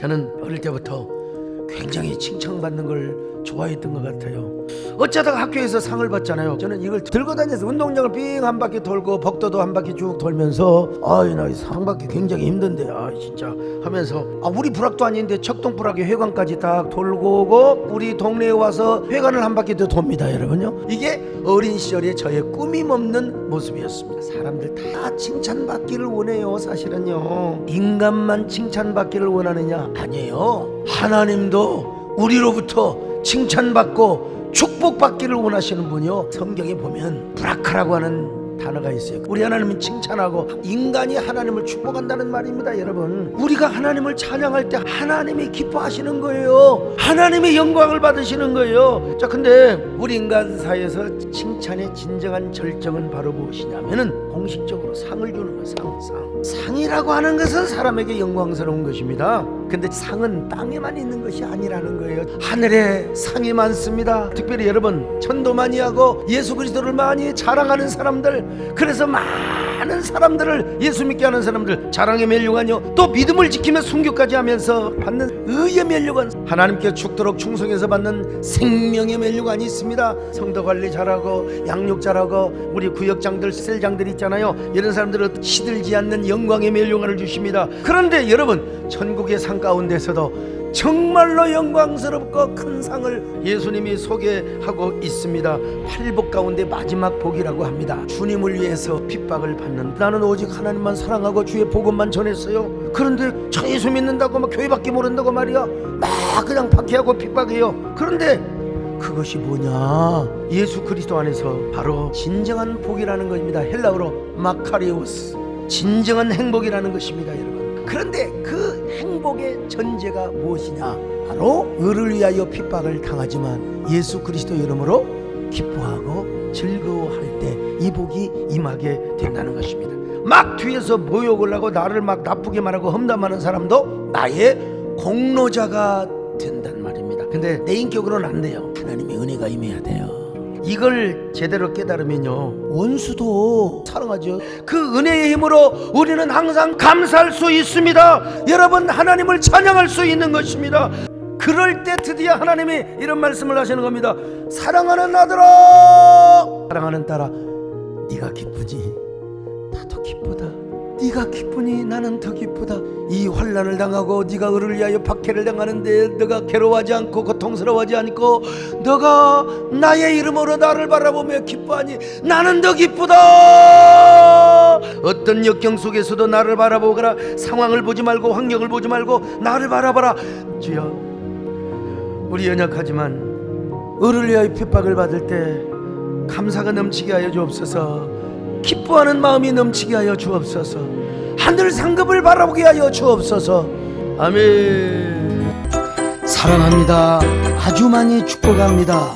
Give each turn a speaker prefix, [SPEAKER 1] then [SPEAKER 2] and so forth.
[SPEAKER 1] 저는 어릴 때부터 굉장히 칭찬받는 걸 좋아했던 것 같아요. 어쩌다가 학교에서 상을 받잖아요. 저는 이걸 들고 다녀서 운동장을 삥 한 바퀴 돌고 복도도 한 바퀴 쭉 돌면서 아이 나상 받기 굉장히 힘든데 아 진짜 하면서 아 우리 부락도 아닌데 척동 부락의 회관까지 딱 돌고 오고 우리 동네에 와서 회관을 한 바퀴 더 돕니다 여러분요. 이게 어린 시절의 저의 꾸밈 없는 모습이었습니다. 사람들 다 칭찬받기를 원해요 사실은요. 인간만 칭찬받기를 원하느냐 아니에요. 하나님도 우리로부터 칭찬받고 축복받기를 원하시는 분이요. 성경에 보면 브라카라고 하는 단어가 있어요. 우리 하나님은 칭찬하고 인간이 하나님을 축복한다는 말입니다, 여러분. 우리가 하나님을 찬양할 때 하나님이 기뻐하시는 거예요. 하나님의 영광을 받으시는 거예요. 자, 근데 우리 인간 사이에서 칭찬의 진정한 절정은 바로 무엇이냐면은 공식적으로 상을 주는 거, 상, 상. 상이라고 하는 것은 사람에게 영광스러운 것입니다. 근데 상은 땅에만 있는 것이 아니라는 거예요. 하늘에 상이 많습니다. 특별히 여러분 천도 많이 하고 예수 그리스도를 많이 자랑하는 사람들, 그래서 많은 사람들을 예수 믿게 하는 사람들 자랑의 멸류관요. 또 믿음을 지키며 순교까지 하면서 받는 의의 멸류관, 하나님께 죽도록 충성해서 받는 생명의 멸류관이 있습니다. 성도 관리 잘하고 양육 잘하고 우리 구역장들, 셀장들 있잖아요. 이런 사람들은 시들지 않는 영광의 멸류관을 주십니다. 그런데 여러분 천국의 상 가운데서도 정말로 영광스럽고 큰 상을 예수님이 소개하고 있습니다. 팔복 가운데 마지막 복이라고 합니다. 주님을 위해서 핍박을 받는 나는 오직 하나님만 사랑하고 주의 복음만 전했어요. 그런데 저 예수 믿는다고 막 교회밖에 모른다고 말이야. 막 그냥 박해하고 핍박해요. 그런데 그것이 뭐냐? 예수 그리스도 안에서 바로 진정한 복이라는 것입니다. 헬라어로 마카리오스. 진정한 행복이라는 것입니다, 여러분. 그런데 그 행복의 전제가 무엇이냐? 바로 의를 위하여 핍박을 당하지만 예수 그리스도 이름으로 기뻐하고 즐거워할 때 이 복이 임하게 된다는 것입니다. 막 뒤에서 모욕을 하고 나를 막 나쁘게 말하고 험담하는 사람도 나의 공로자가 된단 말입니다. 근데 내 인격으로는 안 돼요. 하나님의 은혜가 임해야 돼요. 이걸 제대로 깨달으면요. 원수도 사랑하죠. 그 은혜의 힘으로 우리는 항상 감사할 수 있습니다. 여러분 하나님을 찬양할 수 있는 것입니다. 그럴 때 드디어 하나님이 이런 말씀을 하시는 겁니다. 사랑하는 아들아! 사랑하는 딸아 네가 기쁘지? 나도 기쁘다 네가 기쁘니 나는 더 기쁘다. 이 환란을 당하고 네가 의를 위하여 박해를 당하는데 너가 괴로워하지 않고 고통스러워하지 않고 너가 나의 이름으로 나를 바라보며 기뻐하니 나는 더 기쁘다. 어떤 역경 속에서도 나를 바라보거라. 상황을 보지 말고 환경을 보지 말고 나를 바라봐라. 주여 우리 연약하지만 의를 위하여 핍박을 받을 때 감사가 넘치게 하여 주옵소서 기뻐하는 마음이 넘치게 하여 주옵소서. 하늘 상급을 바라보게 하여 주옵소서. 아멘. 사랑합니다. 아주 많이 축복합니다